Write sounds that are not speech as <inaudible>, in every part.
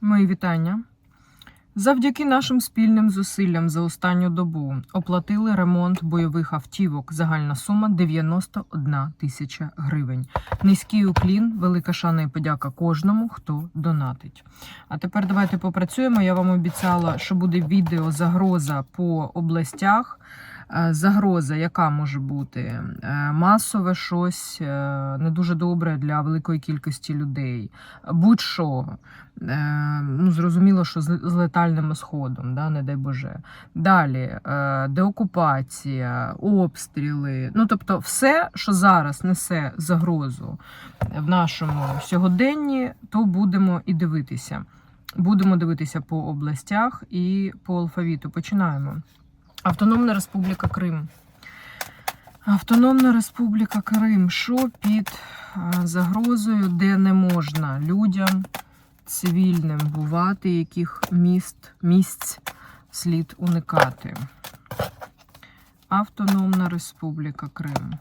Мої вітання. Завдяки нашим спільним зусиллям за останню добу оплатили ремонт бойових автівок. Загальна сума 91 тисяча гривень. Низький уклін, велика шана і подяка кожному, хто донатить. А тепер давайте попрацюємо. Я вам обіцяла, що буде відео загроза по областях. Е, Загроза, яка може бути Е, масове щось е, не дуже добре для великої кількості людей. Будь-що. Ну, зрозуміло, що з, летальним ісходом, да, не дай Боже. Далі деокупація, обстріли. Ну, тобто, все, що зараз несе загрозу в нашому сьогоденні, то будемо і дивитися. Будемо дивитися по областях і по алфавіту. Починаємо. Автономна Республіка Крим. Автономна Республіка Крим. Що під загрозою, де не можна людям цивільним бувати, яких міст, місць слід уникати. Автономна Республіка Крим.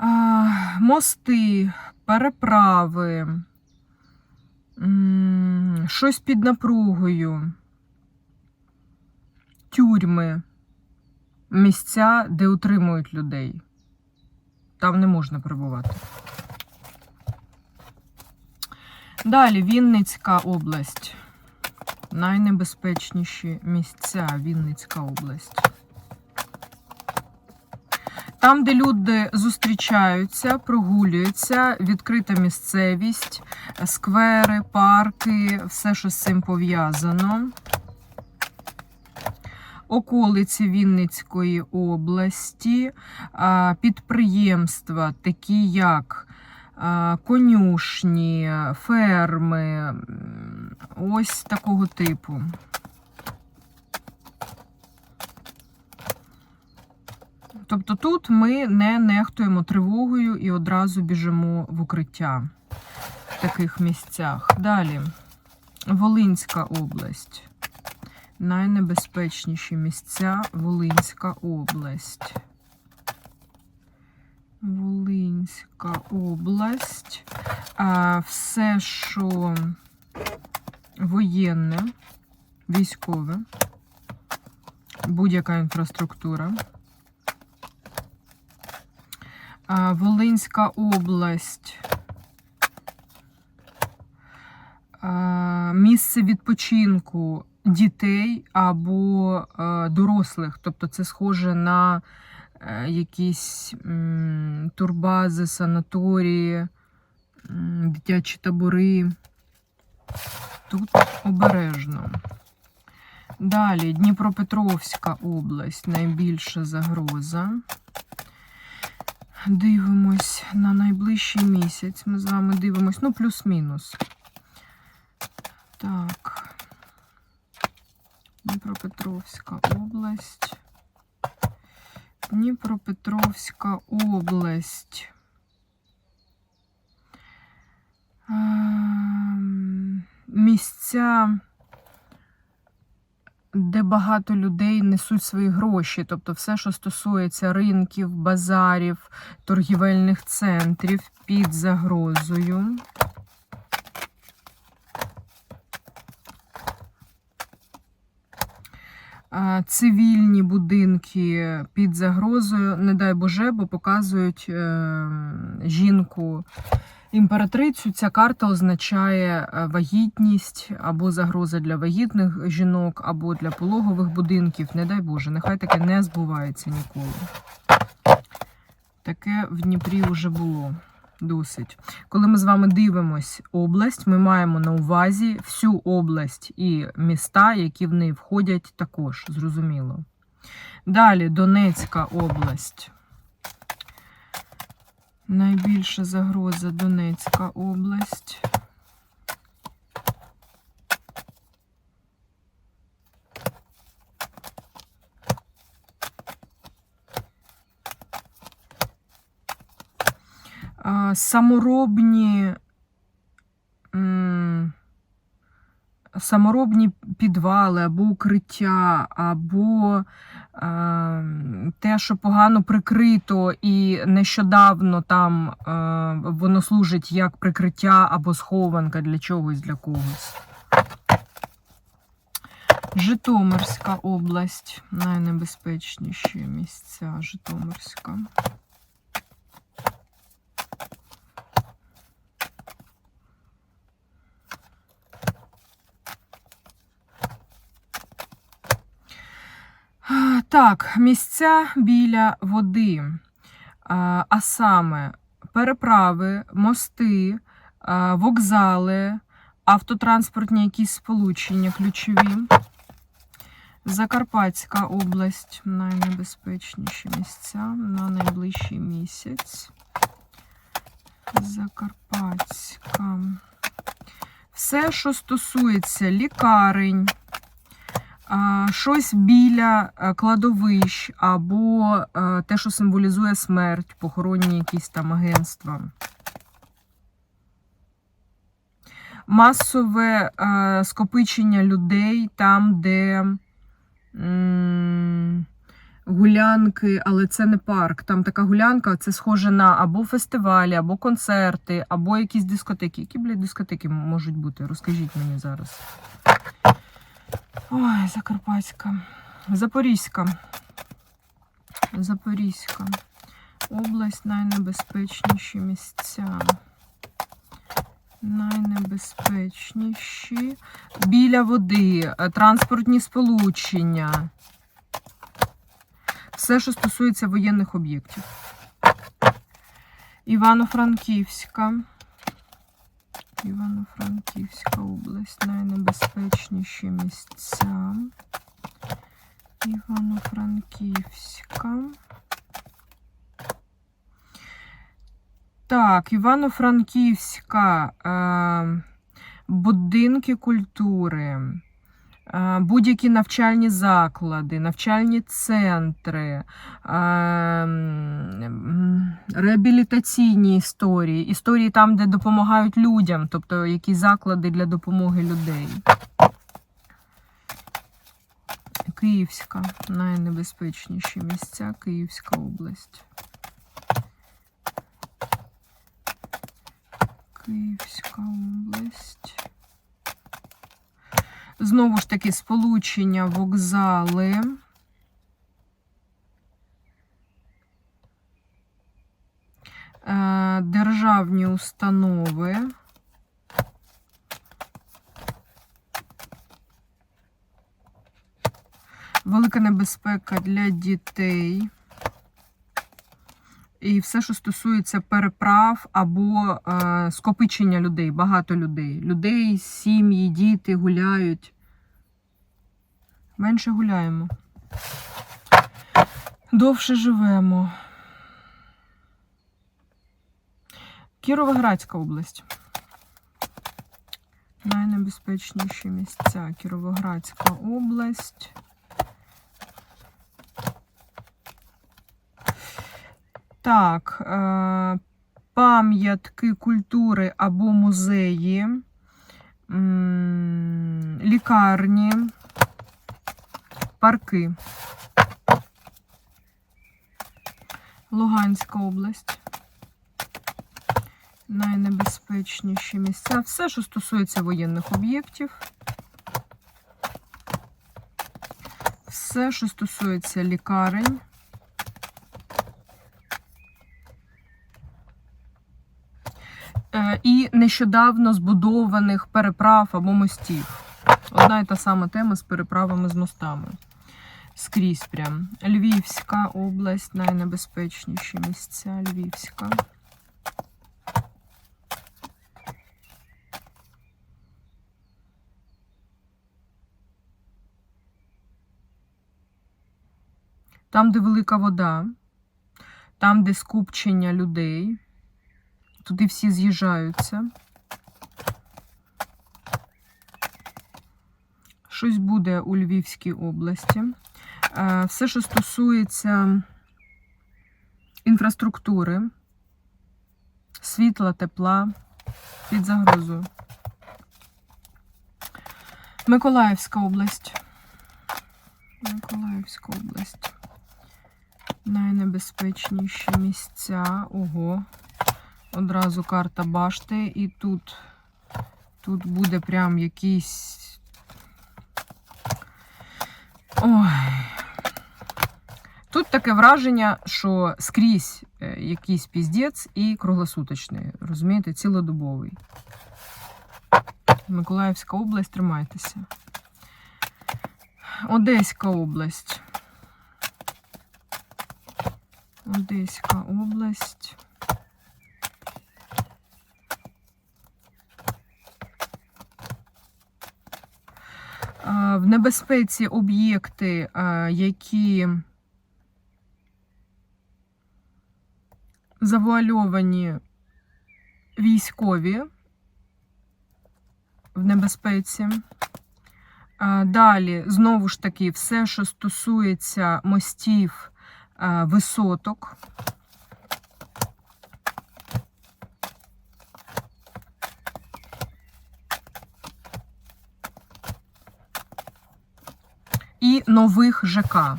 А, мости, переправи, щось під напругою, тюрми, місця, де утримують людей. Там не можна перебувати. Далі Вінницька область. Найнебезпечніші місця Вінницька область. Там, де люди зустрічаються, прогулюються, відкрита місцевість, сквери, парки, все, що з цим пов'язано. Околиці Вінницької області, підприємства, такі як конюшні, ферми, ось такого типу. Тобто тут ми не нехтуємо тривогою і одразу біжимо в укриття в таких місцях. Далі Волинська область. Найнебезпечніші місця Волинська область. Волинська область. А, все, що воєнне, військове, будь-яка інфраструктура. Волинська область. Місце відпочинку дітей або дорослих. Тобто це схоже на е, якісь турбази, санаторії, дитячі табори. Тут обережно. Далі Дніпропетровська область найбільша загроза. Дивимось на найближчий місяць. Ми з вами дивимось, ну, плюс-мінус. Так. Дніпропетровська область. Дніпропетровська область. Ем, Місця, де багато людей несуть свої гроші, тобто все, що стосується ринків, базарів, торгівельних центрів під загрозою. Цивільні будинки під загрозою, не дай Боже, бо показують е, жінку імператрицю. Ця карта означає е, вагітність або загроза для вагітних жінок, або для пологових будинків. Не дай Боже, нехай таке не збувається ніколи. Таке в Дніпрі вже було досить. Коли ми з вами дивимось область, ми маємо на увазі всю область і міста, які в неї входять, також зрозуміло. Далі Донецька область. Найбільша загроза Донецька область. Саморобні саморобні підвали, або укриття, або е, те, що погано прикрито, і нещодавно там е, воно служить як прикриття або схованка для чогось для когось. Житомирська область. Найнебезпечніші місця Житомирська. А, Так, місця біля води, а саме переправи, мости, вокзали, автотранспортні якісь сполучення ключові. Закарпатська область найнебезпечніші місця на найближчий місяць. Закарпатська. Все, що стосується лікарень, щось біля е, кладовищ, або е, те, що символізує смерть, похоронні якісь там агентства. Масове е, скопичення людей там, де гулянки, але це не парк. Там така гулянка, це схоже на або фестивалі, або концерти, або якісь дискотеки. Які, блядь, дискотеки можуть бути? Розкажіть мені зараз. Ой, Закарпатська. Запорізька. Запорізька. Область найнебезпечніші місця. Найнебезпечніші. Біля води, е, транспортні сполучення. Все, що стосується воєнних об'єктів. Івано-Франківська. Івано-Франківська область. Найнебезпечніші місця. Івано-Франківська. Так, Івано-Франківська. Е, будинки культури. Будь-які навчальні заклади, навчальні центри, реабілітаційні історії, історії там, де допомагають людям, тобто якісь заклади для допомоги людей. Київська, найнебезпечніші місця, Київська область. Київська область. Знову ж таки, сполучення, вокзали. Е, Державні установи. Велика небезпека для дітей. І все, що стосується переправ або е, скопичення людей, багато людей. Людей, сім'ї, діти гуляють. Менше гуляємо. Довше живемо. Кіровоградська область. Найнебезпечніші місця. Кіровоградська область. Так, е, пам'ятки культури або музеї, лікарні, парки. Луганська область. Найнебезпечніші місця. Все, що стосується воєнних об'єктів. Все, що стосується лікарень. І нещодавно збудованих переправ або мостів. Одна і та сама тема з переправами з мостами. Скрізь прям. Львівська область, найнебезпечніші місця. Львівська. Там, де велика вода, там, де скупчення людей. Туди всі з'їжджаються. Щось буде у Львівській області. Е, Все, що стосується інфраструктури, світла, тепла під загрозою. Миколаївська область. Миколаївська область. Найнебезпечніші місця. Ого. Одразу карта башти. І тут, тут буде прям якийсь. Ой. Тут таке враження, що скрізь е, якийсь піздець і круглосуточний. Розумієте, цілодобовий. Миколаївська область, тримайтеся. Одеська область. Одеська область. В небезпеці об'єкти, які завуальовані військові в небезпеці. Далі, знову ж таки, все, що стосується мостів, висоток. І нових ЖК.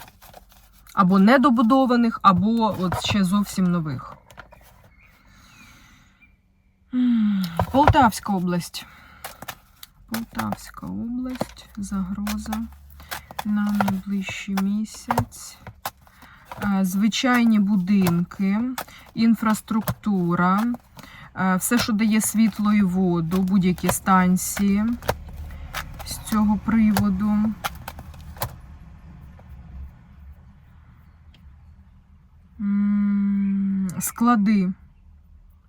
Або недобудованих, або от ще зовсім нових. Полтавська область. Полтавська область, загроза на найближчий місяць. Е, Звичайні будинки, інфраструктура, е, все, що дає світло і воду, будь-які станції з цього приводу. Склади.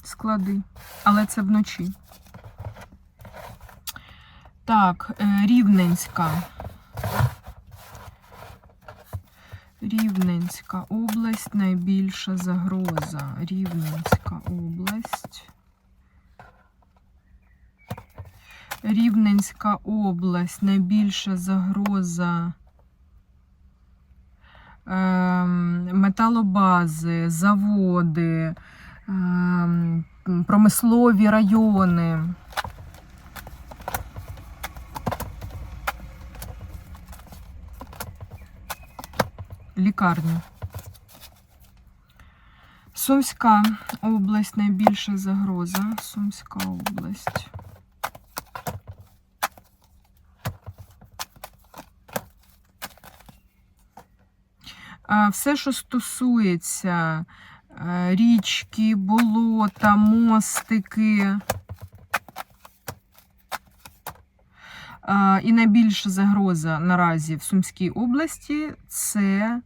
Склади. Але це вночі. Так, е, Рівненська. Рівненська область найбільша загроза. Рівненська область. Рівненська область найбільша загроза. Ем, металобази, заводи, ем, промислові райони. Лікарні. Сумська область найбільша загроза. Сумська область. Все, що стосується е, річки, болота, мостики. І найбільша загроза наразі в Сумській області це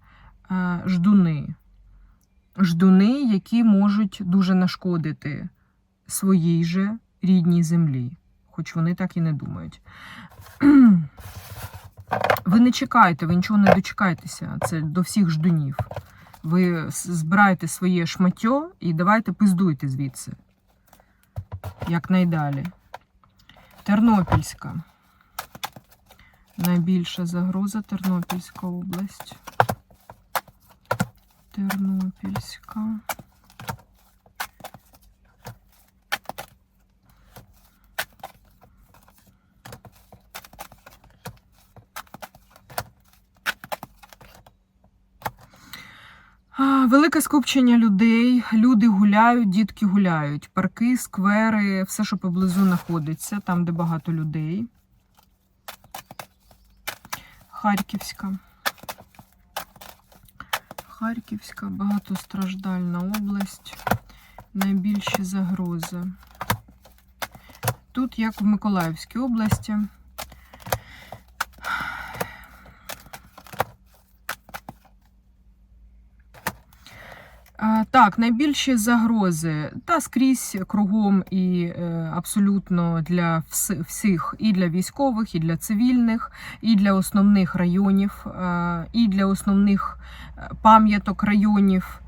е, ждуни. Ждуни, які можуть дуже нашкодити своїй же рідній землі, хоч вони так і не думають. Ви не чекайте, ви нічого не дочекайтеся. Це до всіх ждунів. Ви збирайте своє шмаття і давайте пиздуйте звідси. Якнайдалі. Тернопільська. Найбільша загроза Тернопільська область. Тернопільська. А, Велике скупчення людей, люди гуляють, дітки гуляють. Парки, сквери, все, що поблизу знаходиться, там, де багато людей. Харківська. Харківська, багатостраждальна область. Найбільші загрози. Тут, як в Миколаївській області. А, Так, найбільші загрози та скрізь кругом і е, абсолютно для вс- всіх, і для військових, і для цивільних, і для основних районів, е, і для основних е, пам'яток районів.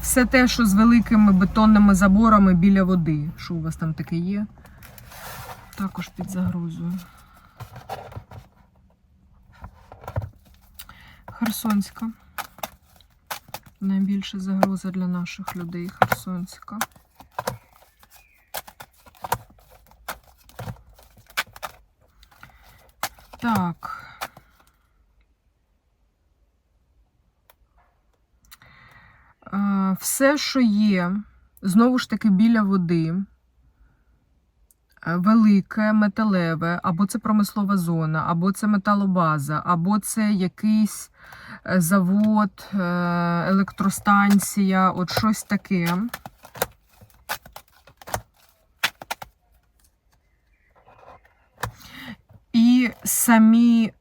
Все те, що з великими бетонними заборами біля води. Що у вас там таке є? Також під загрозою. Херсонська. Найбільша загроза для наших людей Херсонська. Так. Е, все, що є, знову ж таки, біля води велике, металеве, або це промислова зона, або це металобаза, або це якийсь е, завод, е, електростанція, от щось таке. І самі.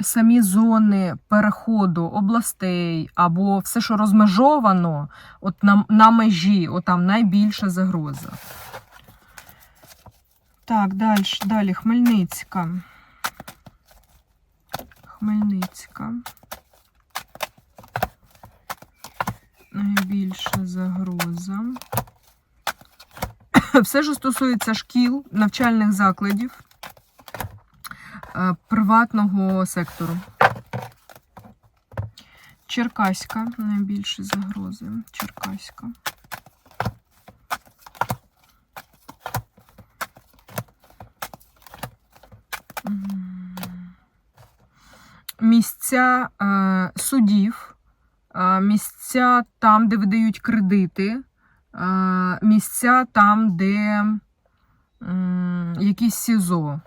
Самі зони переходу областей або все, що розмежовано, от на, на межі, от там найбільша загроза. Так, далі, далі Хмельницька. Хмельницька. Найбільша загроза. <coughs> Все, що стосується шкіл, навчальних закладів, приватного сектору. Черкаська найбільші загрози. Черкаська. Місця е, судів, е, місця там, де видають кредити, е, місця там, де м, якісь СІЗО.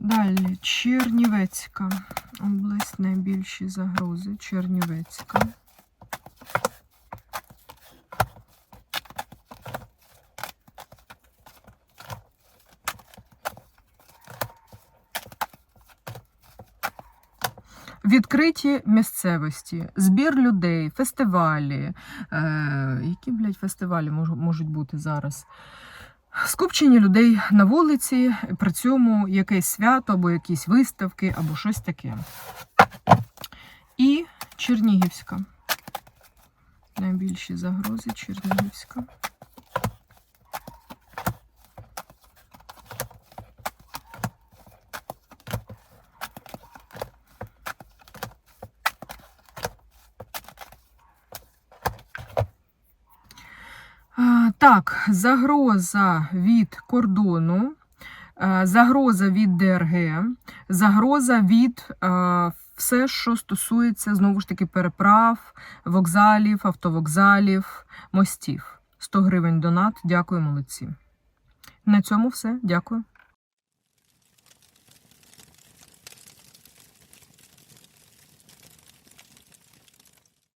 Далі Чернівецька область, найбільші загрози. Чернівецька. Відкриті місцевості, збір людей, фестивалі. Е, які, блядь, фестивалі можуть бути зараз? Скупчення людей на вулиці, при цьому якесь свято, або якісь виставки, або щось таке. І Чернігівська. Найбільші загрози Чернігівська. А, Так, загроза від кордону, е, загроза від ДРГ, загроза від е, все, що стосується знову ж таки переправ, вокзалів, автовокзалів, мостів. 100 гривень донат. Дякую, молодці. На цьому все. Дякую.